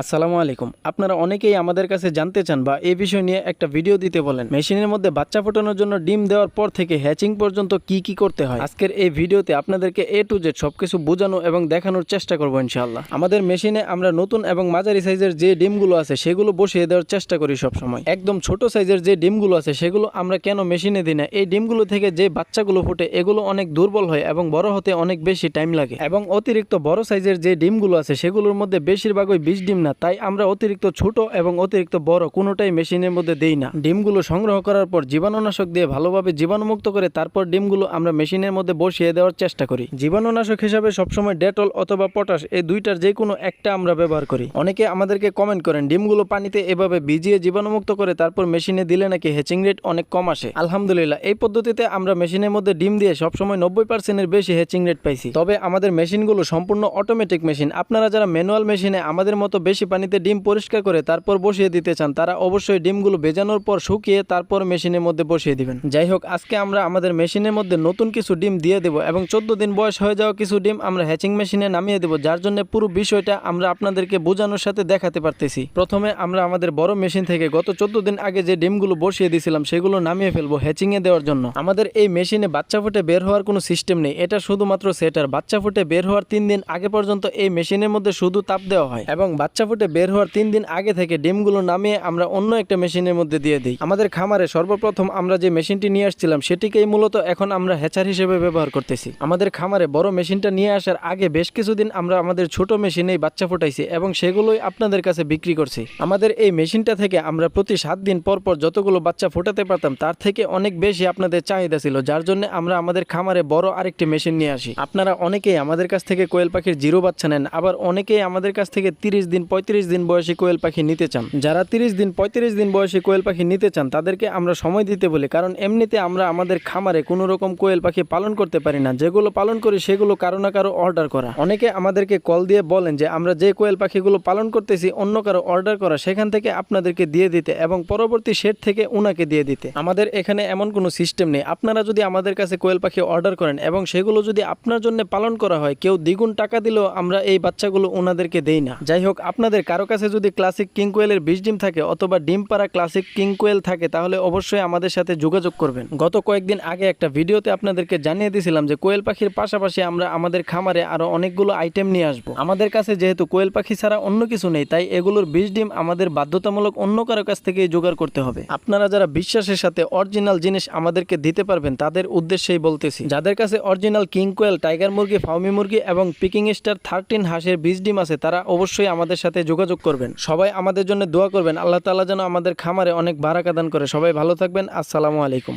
আসসালামু আলাইকুম। আপনারা অনেকেই আমাদের কাছে জানতে চান বা এই বিষয় নিয়ে একটা ভিডিও দিতে বলেন। মেশিনের মধ্যে বাচ্চা ফোটানোর জন্য ডিম দেওয়ার পর থেকে হ্যাচিং পর্যন্ত কি কি করতে হয়? আজকের এই ভিডিওতে আপনাদেরকে এ টু জেড সবকিছু বোঝানো এবং দেখানোর চেষ্টা করব ইনশাআল্লাহ। আমাদের মেশিনে আমরা নতুন এবং মাঝারি সাইজের যে ডিমগুলো আছে সেগুলো বসিয়ে দেওয়ার চেষ্টা করি সবসময়। একদম ছোট সাইজের যে ডিমগুলো আছে সেগুলো আমরা কেন মেশিনে দিই না? এই ডিমগুলো থেকে যে বাচ্চাগুলো ফুটে এগুলো অনেক দুর্বল হয় এবং বড় হতে অনেক বেশি টাইম লাগে। এবং অতিরিক্ত বড় সাইজের যে ডিমগুলো আছে সেগুলোর মধ্যে বেশিরভাগই বিষ ডিম না তাই আমরা অতিরিক্ত ছোট এবং অতিরিক্ত বড় কোনোটাই মেশিনের মধ্যে দেই না। ডিমগুলো সংগ্রহ করার পর জীবাণুনাশক দিয়ে ভালোভাবে জীবাণুমুক্ত করে তারপর ডিমগুলো আমরা মেশিনের মধ্যে বসিয়ে দেওয়ার চেষ্টা করি। জীবাণুনাশক হিসাবে সবসময় ডেটল অথবা পটাশ এই দুইটার যে কোনো একটা আমরা ব্যবহার করি। অনেকে আমাদেরকে কমেন্ট করেন, ডিমগুলো পানিতে এভাবে ভিজিয়ে জীবাণুমুক্ত করে তারপর মেশিনে দিলে নাকি হ্যাচিং রেট অনেক কম আসে? আলহামদুলিল্লাহ, এই পদ্ধতিতে আমরা মেশিনের মধ্যে ডিম দিয়ে সবসময় নব্বই পার্সেন্টের বেশি হ্যাচিং রেট পাইছি। তবে আমাদের মেশিনগুলো সম্পূর্ণ অটোমেটিক মেশিন। আপনারা যারা ম্যানুয়াল মেশিনে আমাদের মতো বেশি পানিতে ডিম পরিষ্কার করে তারপর বসিয়ে দিতে চান, তারা অবশ্যই ডিমগুলো ভেজানোর পর শুকিয়ে তারপর মেশিনের মধ্যে বসিয়ে দিবেন। যাই হোক আজকে আমরা আমাদের মেশিনের মধ্যে নতুন কিছু ডিম দিয়ে দেবো এবং চোদ্দ দিন বয়স হয়ে যাওয়া কিছু ডিম আমরা হ্যাচিং মেশিনে নামিয়ে দেবো, যার জন্য পুরো বিষয়টা আমরা আপনাদেরকে বোঝানোর সাথে দেখাতে পারতেছি। প্রথমে আমরা আমাদের বড় মেশিন থেকে গত চোদ্দ দিন আগে যে ডিমগুলো বসিয়ে দিয়েছিলাম, সেগুলো নামিয়ে ফেলব হ্যাচিংয়ে দেওয়ার জন্য। আমাদের এই মেশিনে বাচ্চা ফুটে বের হওয়ার কোনো সিস্টেম নেই, এটা শুধুমাত্র সেটার বাচ্চা ফুটে বের হওয়ার তিন দিন আগে পর্যন্ত এই মেশিনের মধ্যে শুধু তাপ দেওয়া হয় এবং বাচ্চা ফুটে বের হওয়ার তিন দিন আগে থেকে ডিমগুলো নামিয়ে আমরা অন্য একটা মেশিনের মধ্যে দিয়ে দিই। আমাদের খামারে সর্বপ্রথম আমরা যে মেশিনটি নিয়ে আসছিলাম, সেটিকেই মূলত এখন আমরা হ্যাচার হিসেবে ব্যবহার করতেছি। আমাদের খামারে বড় মেশিনটা নিয়ে আসার আগে বেশ কিছুদিন আমরা আমাদের ছোট মেশিনেই বাচ্চা ফুটাইছি এবং সেগুলোই আপনাদের কাছে বিক্রি করছি। আমাদের এই মেশিনটা থেকে আমরা প্রতি সাত দিন পর পর যতগুলো বাচ্চা ফোটাতে পারতাম, তার থেকে অনেক বেশি আপনাদের চাহিদা ছিল, যার জন্য আমরা আমাদের খামারে বড় আরেকটি মেশিন নিয়ে আসি। আপনারা অনেকেই আমাদের কাছ থেকে কোয়েল পাখির জিরো বাচ্চা নেন, আবার অনেকেই আমাদের কাছ থেকে তিরিশ দিন পঁয়ত্রিশ দিন বয়সী কোয়েল পাখি নিতে চান, যারা তিরিশ দিন, পঁয়ত্রিশ দিন বয়সী কোয়েল পাখি নিতে চান, তাদেরকে আমরা সময় দিতে বলি, কারণ এমনিতে আমরা আমাদের খামারে কোনো রকম কোয়েল পাখি পালন করতে পারি না। যেগুলো পালন করি, সেগুলো কারও না কারও অর্ডার করা। অনেকে আমাদেরকে কল দিয়ে বলেন যে, আমরা যে কোয়েল পাখিগুলো পালন করতেছি, অন্য কারও অর্ডার করা, সেখান থেকে আপনাদেরকে দিয়ে দিতে এবং পরবর্তী শেড থেকে উনাকে দিয়ে দিতে। আমাদের এখানে এমন কোনো সিস্টেম নেই। আপনারা যদি আমাদের কাছে কোয়েল পাখি অর্ডার করেন এবং সেগুলো যদি আপনার জন্য পালন করা হয়, কেউ দ্বিগুণ টাকা দিলেও আমরা এই বাচ্চাগুলো ওনাদেরকে দেই না। যাই হোক আপনাদের কারও কাছে যদি ক্লাসিক কিং কোয়েলের বিশ ডিম থাকে অথবা ডিম পাড়া ক্লাসিক কিং কোয়েল থাকে, তাহলে অবশ্যই আমাদের সাথে যোগাযোগ করবেন। গত কয়েকদিন আগে একটা ভিডিওতে আপনাদেরকে জানিয়ে দিয়েছিলাম যে কোয়েল পাখির পাশাপাশি আমরা আমাদের খামারে আরও অনেকগুলো আইটেম নিয়ে আসব। আমাদের কাছে যেহেতু কোয়েল পাখি ছাড়া অন্য কিছু নেই, তাই এগুলোর বিশ ডিম আমাদের বাধ্যতামূলক অন্য কারও কাছ থেকে জোগাড় করতে হবে। আপনারা যারা বিশ্বাসের সাথে অরিজিনাল জিনিস আমাদেরকে দিতে পারবেন, তাদের উদ্দেশ্যেই বলতেছি, যাদের কাছে অরিজিনাল কিং কোয়েল টাইগার মুরগি, ফাউমি মুরগি এবং পিকিং স্টার থার্টিন হাঁসের বীজ ডিম আছে, তারা অবশ্যই আমাদের সাথে যোগাযোগ করবেন। সবাই আমাদের জন্য দোয়া করবেন। আল্লাহ তালা যেন আমাদের খামারে অনেক বারাকা দান করে। সবাই ভালো থাকবেন। আসসালামু আলাইকুম।